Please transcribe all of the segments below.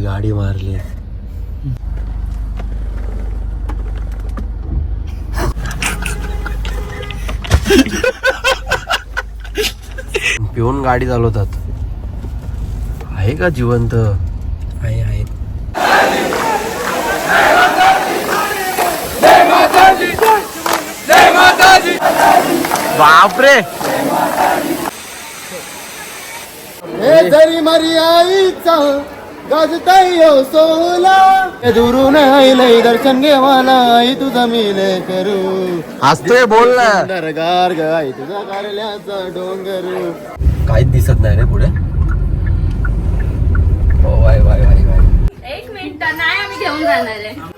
गाडी मारली. पिऊन गाडी चालवतात. आहे का जिवंत? आहे आहे. बापरे! हे जरी मरी आईचा गाजताई सोला हे दुरून आईलय दर्शन घेवाला आई तुझा मिले करू. हसतोय बोल ना. दरगार ग आई तुझा कारल्याचा डोंगर. काहीच दिसत नाही रे पुढे. Oh why Y Y Y. एक मिनिट नाही आम्ही घेऊन जाणार आहे.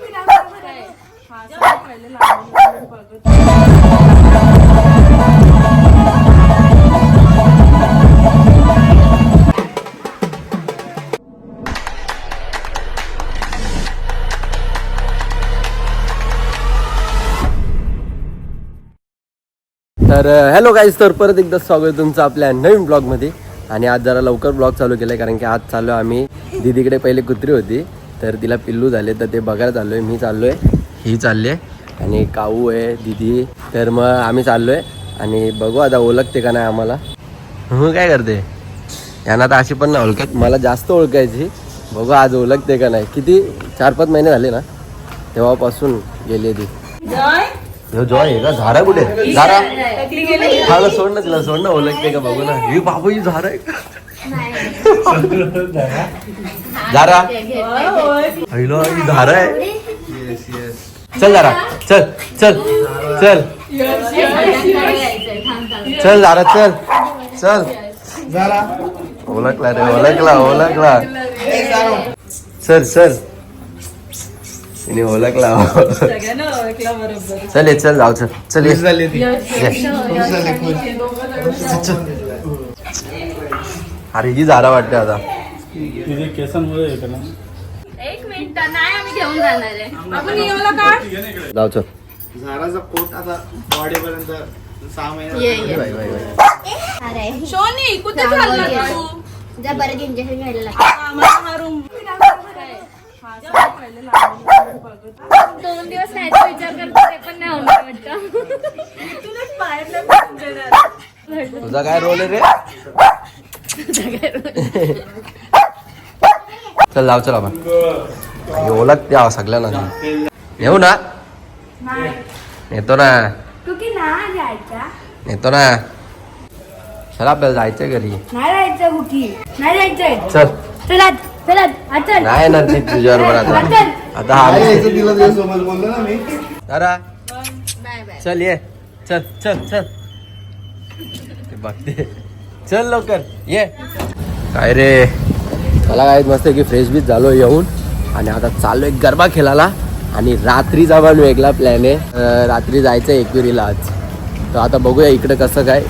तर हॅलो गाईज तर परत एकदा स्वागत तुमचं आपल्या नवीन ब्लॉगमध्ये आणि आज जरा लवकर ब्लॉग चालू केला आहे कारण की आज चाललो आम्ही. दीदीकडे पहिले कुत्री होती तर तिला पिल्लू झाले तर ते बघायला चाललो आहे मी चाललो आहे ही चालली आहे. आणि काऊ आहे दीदी. तर मग आम्ही चाललो आहे आणि बघू आता ओळखते का नाही आम्हाला. मग काय करते? यांना तर अशी पण नाही ओळखत मला जास्त ओळखायची. बघू आज ओळखते का नाही. किती चार पाच महिने झाले ना तेव्हापासून गेली ती. जय आहे का झारा कुठे? झारा हा सोड ना तिला सोड ना ओळखते का बघू ना. ही बाबू ही झारा आहे झारा पहिलो ही झारा आहे. चल झारा चल चल चल. चल झारा चल. चल. ओळखला रे ओळखला ओळखला चल चल. तिने ओळखला चल ये चल जाऊ चल. चल ये. ये. अरे ही झाडा वाटते आता. एक मिनिट नाही आम्ही घेऊन जाणार आहे. आपण येऊला का? जाऊ चल. झाडाचा पोट आता वाढेपर्यंत सहा महिने ये ये. Bye, bye, bye. अरे. शोनी कुठे चालला तू? जा बरं इंजेक्शन घ्यायला लागतं. दोन दिवस विचार करतो ते पण नाही होणार वाटतं. तुझा काय रोल आहे रे? चल जाऊ चल आपण. हे ओळखते आहो सगळ्यांना. येऊ ना? येतो ना. येतो ना. चल आपल्याला जायचंय घरी. नाही जायचं कुठे नाही जायचंय चल. चला. चला नाही ना ती तुझ्याबरोबर आता. आता हा तुझ्यासोबत बोललो ना मी. दादा. चल ये. चल चल चल. ते बघते. चल लवकर ये. काय रे? मला काय मस्त की फ्रेश बीच झालो येऊन. आणि आता चालू एक गरबा खेळायला. आणि रात्रीचा पण वेगळा प्लॅन आहे. रात्री जायचं एकविरीला आज. तर आता बघूया इकडे कसं काय.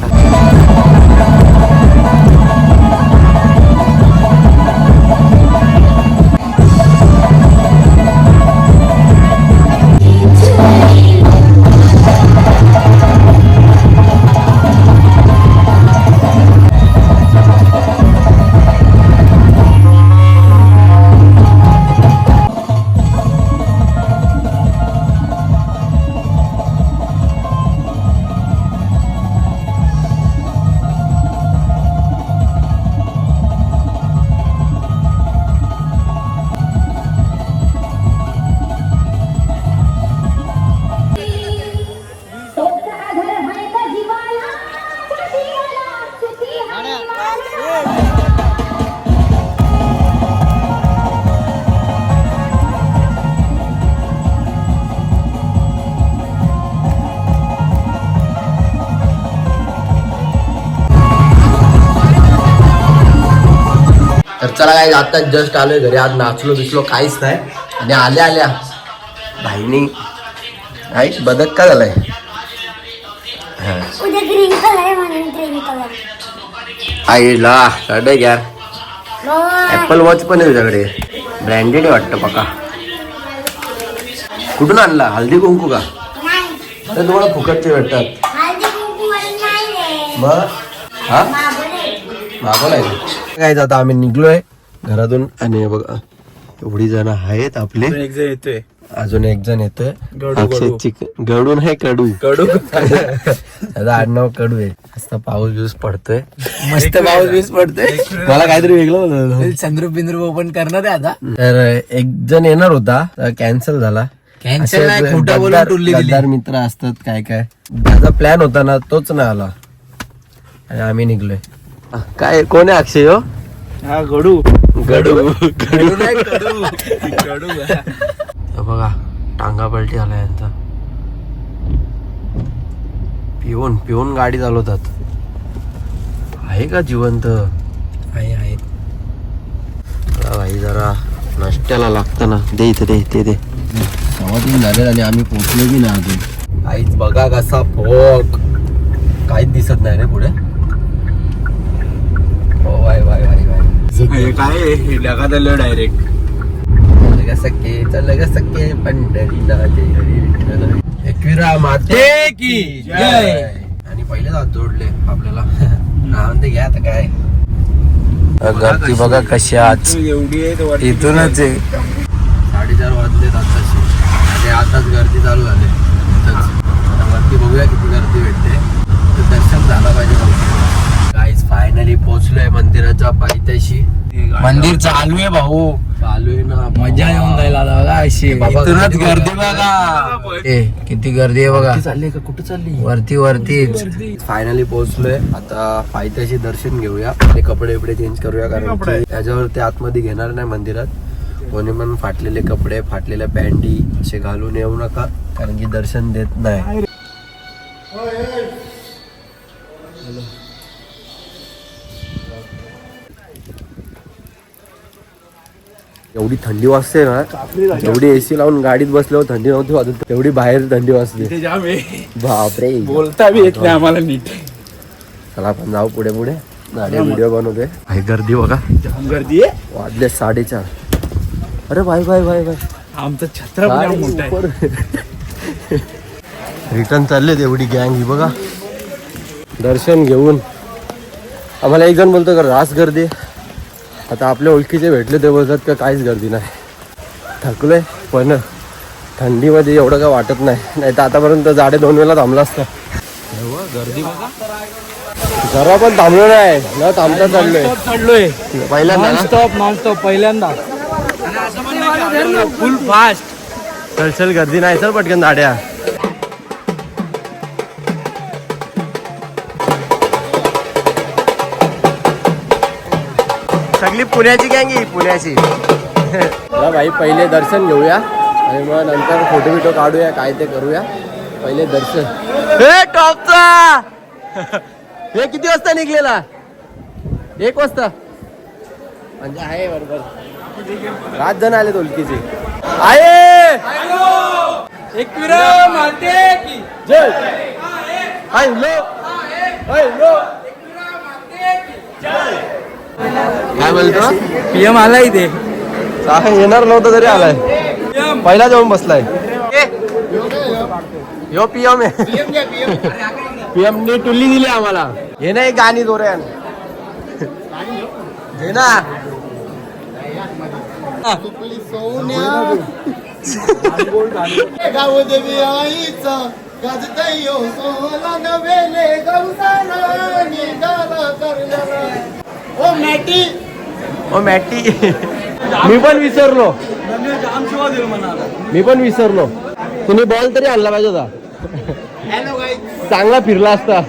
तर चला काय आता जस्ट आलोय घरी. आज नाचलो बिचलो काहीच नाही. आणि आल्या आल्या. भाईनी. आई बदक का झालाय? आईला रडे यार ऍपल वॉच पण आहे तुझ्याकडे. ब्रँडेड वाटतं पका कुठून आणला? हल्दी कुंकू का? तर तुम्हाला फुकटचे भेटतात. मग? हा? काय आता आम्ही निघलोय घरातून आणि हे बघा एवढी जण आहेत आपले. एक जण येतोय. अजून एक जण येतोय. गडू, अक्षय गडू. चिकन गडू नाही कडू. कडू आडनाव कडू आहे. असं पाऊस बिऊस पडतोय. मस्त पाऊस बीस पडतोय. मला काहीतरी वेगळं होतं. चंद्र बिंद्र ओपन करणार आहे आता. तर एक जण येणार होता कॅन्सल झाला. गद्दार मित्र असतात काय काय. त्याचा प्लॅन होता ना तोच नाही आला. आणि आम्ही निघलोय. काय कोण आहे अक्षय हो? हा गडू. गडू. गडू. नाही हे बघा टांगा पलटी आला यांचा. पिऊन पिऊन गाडी चालवतात. आहे का जिवंत? आहे आहे. भाई जरा नाश्त्याला लागतं ना दे इथे दे ते दे. सव्वा तीन झाले आणि आम्ही पोचलो बी नाही अजून? आईच बघा कसा फोक. काहीच दिसत नाही रे पुढे. हो वाय वाय वाय वाय काय लगात आलं डायरेक्ट चल ग सखे चल ग सखे पंढरीला जय हरी विठ्ठल एकविरा माते की जय. आणि पहिलेच हात जोडले आपल्याला. म्हणते घ्या आता काय. गर्दी बघा कशी आज. इथूनच आहे साडेचार वाजले आताशी आणि आताच गर्दी चालू झाली. वरती बघूया किती गर्दी भेटते. तर दर्शन झालं पाहिजे. फायनली पोहोचलोय मंदिराच्या पायथ्याशी. मंदिर चालू आहे भाऊ. चालू आहे ना मजा येऊन जाईल आता बघा अशी. इथूनच गर्दी बघा. ए किती गर्दी आहे बघा. कुठे चालली का? कुठे चालली? वरती वरतीच फायनली पोहोचलोय. आता पायथ्याशी दर्शन घेऊया. आणि कपडे बिपडे चेंज करूया कारण की त्याच्यावर ते आतमध्ये घेणार नाही मंदिरात. कोणी पण फाटलेले कपडे फाटलेल्या पॅन्टी असे घालून येऊ नका कारण की दर्शन देत नाही. एवढी थंडी वाजते ना एवढी एसी लावून गाडीत बसल्यावर थंडी नव्हती वाजत तेवढी बाहेर थंडी वाजते. ते जाम आहे. बापरे. बोलता बी येत नाही आम्हाला नीट. चला आपण जाऊ पुढे पुढे. गाडी व्हिडिओ बनवतोय. आहे गर्दी बघा. गर्दी आहे. वाजले साडेचार. अरे बाय बाय बाय बाय आमचा छत्र रिटर्न चालले एवढी गँग ही बघा. दर्शन घेऊन. आम्हाला एक जण बोलतो का रास गर्दी. आता आपल्या ओळखीचे भेटले ते बोलतात का काहीच गर्दी नाही. थकलोय पण थंडीमध्ये एवढं काय वाटत नाही. नाही तर आतापर्यंत जाडे दोन वेळा थांबला असता. गर्दी बघा. जरा पण थांबलो नाही. न थांबता चाललोय. चढलोय पहिल्यांदा ना? स्टॉप नॉन स्टॉप पहिल्यांदा फुल फास्ट चल चल गर्दी नाही चल पटकन दाड्या सगळी पुण्याची गँगी पुण्याची. चला भाई पहिले दर्शन घेऊया आणि मग नंतर फोटो बिटो काढूया काय ते करूया. पहिले दर्शन. हे टॉपचा! हे किती वाजता निघलेला? एक वाजता. म्हणजे आहे बरोबर. पाच जण आले ओळखीचे. आहे! एकविरा माते की? जय! हाय लो हाय लो काय बोलतो पीएम आला इथे. येणार नव्हतं तरी आलाय. पहिला जाऊन बसलाय. यो पीएम आहे पीएम ने टुल्ली दिली आम्हाला. हे ना एक गाणी जोऱ्यान घे ना. देवी आईचा गाजतयो सोला नवेले मॅटी. ओ मॅटी. मी पण विसरलो. मी पण विसरलो. तुम्ही बॉल तरी आणला पाहिजे होता. चांगला फिरला असता.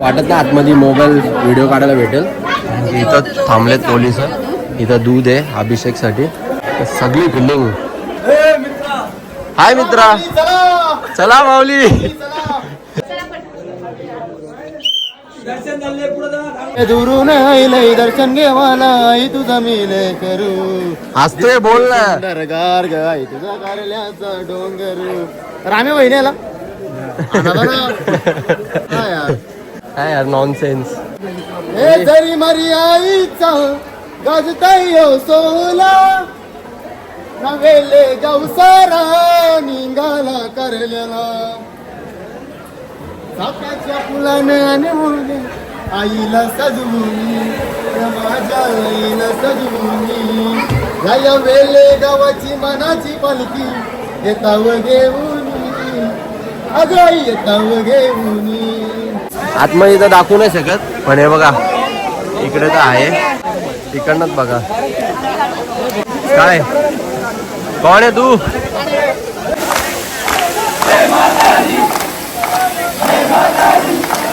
वाटत ना आतमध्ये मोबाईल व्हिडिओ काढायला भेटेल. इथं थांबलेत पोलीस. इथं दूध आहे अभिषेकसाठी सगळी फिल्डिंग हाय मित्रा. चला. चला माऊली. दुरून आईलय दर्शन घेवाला आई तुझा मिले करू. हसतोय बोल ना. डरगार गाय तुझा कारल्याचा डोंगर. रामे बहिणीला काय यार. नॉनसेन्स हे जरी मरी आईचा गाजतायो सोला नवेले गवसारा निघाला करलेला चाफ्याच्या फुलाने आणि मुले आईला सजवूनी माझ्या आईला सजवूनी. या वेले गावाची मनाची पालखी येताव घेऊन. अगं येताव घेऊन. आतमध्ये तर दाखवू नाही शकत पण हे बघा इकडे तर आहे. तिकडनंच बघा. काय? कोण आहे तू?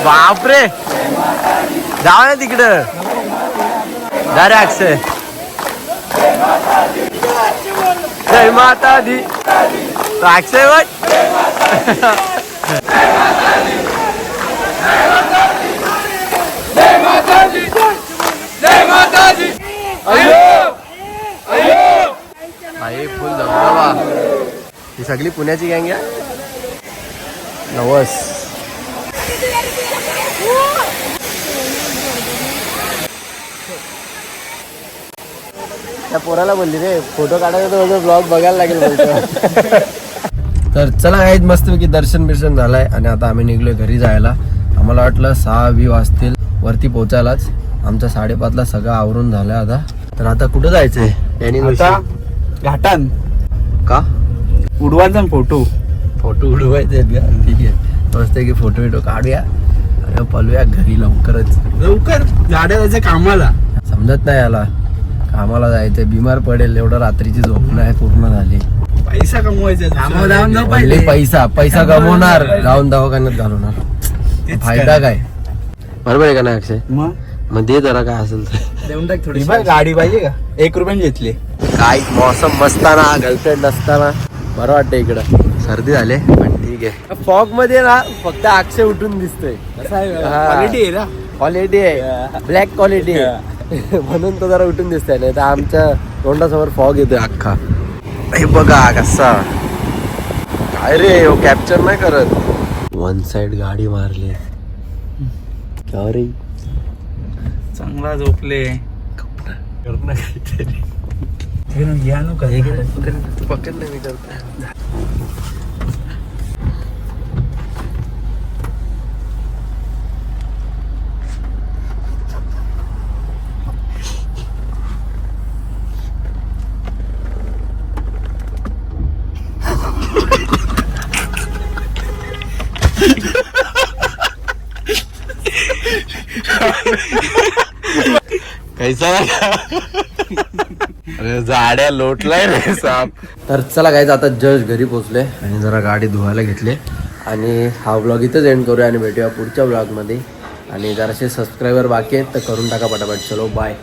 बापरे. जाऊ ना तिकडं. डायरेक्ट जय माता दी. तो अक्षय आई फुल धबधबा. ही सगळी पुण्याची गँग आहे नवस. त्या पोराला बोलली रे फोटो काढायचा तर ब्लॉग बघायला लागेल तर चला काही मस्तपैकी दर्शन बिर्शन झालंय आणि आता आम्ही निघलोय घरी जायला. आम्हाला वाटलं सहा वी वाजतील वरती पोचायलाच. आमचं साडेपाचला सगळं आवरून झालं आता. तर आता कुठं जायचंय? त्यांनी आता घाटान का? उडवायचा फोटो फोटो उडवायचे आहेत का? ठीक आहे. मस्त की फोटो बिटो काढूया. आणि पळूया घरी लवकरच. लवकर? गाड्या जायचं कामाला. समजत नाही याला. कामाला जायचं बिमार पडेल. एवढं रात्रीची झोप नाही पूर्ण झाली. पैसा कमवायचा पैसा. पैसा कमवणार. जाऊन दवाखान्यात घालवणार. फायदा काय? बरोबर आहे का नाही अक्षय? मग? दे जरा काय असेल तर. देऊन टाक थोडी गाडी पाहिजे का? एक रुपयाने घेतली. काय? मौसम मस्ताना गर्लफ्रेंड नसताना बरं वाटतं इकडं. सर्दी झाले. ठीक आहे फॉगमध्ये ना फक्त अक्षय उठून दिसतोय. हा. क्वालिटी आहे ना? क्वालिटी आहे. ब्लॅक क्वालिटी आहे. म्हणून तो जरा उठून दिसतोय. नाही तर आमच्या तोंडासमोर फॉग येतोय अख्खा. हे बघा कसा. काय रे हो कॅप्चर नाही करत. वन साइड गाडी मारली. क्या रे? चांगला झोपले. घ्या नको पकडलं मी करतो. कैसा अरे जाड्या लोटलाय रे साप. तर चला काय आता जज घरी पोचले आणि जरा गाडी धुवायला घेतले. आणि हा ब्लॉग इथंच एंड करूया आणि भेटूया पुढच्या ब्लॉगमध्ये आणि जराशे सबस्क्रायबर बाकी आहेत तर करून टाका पटापट. चलो बाय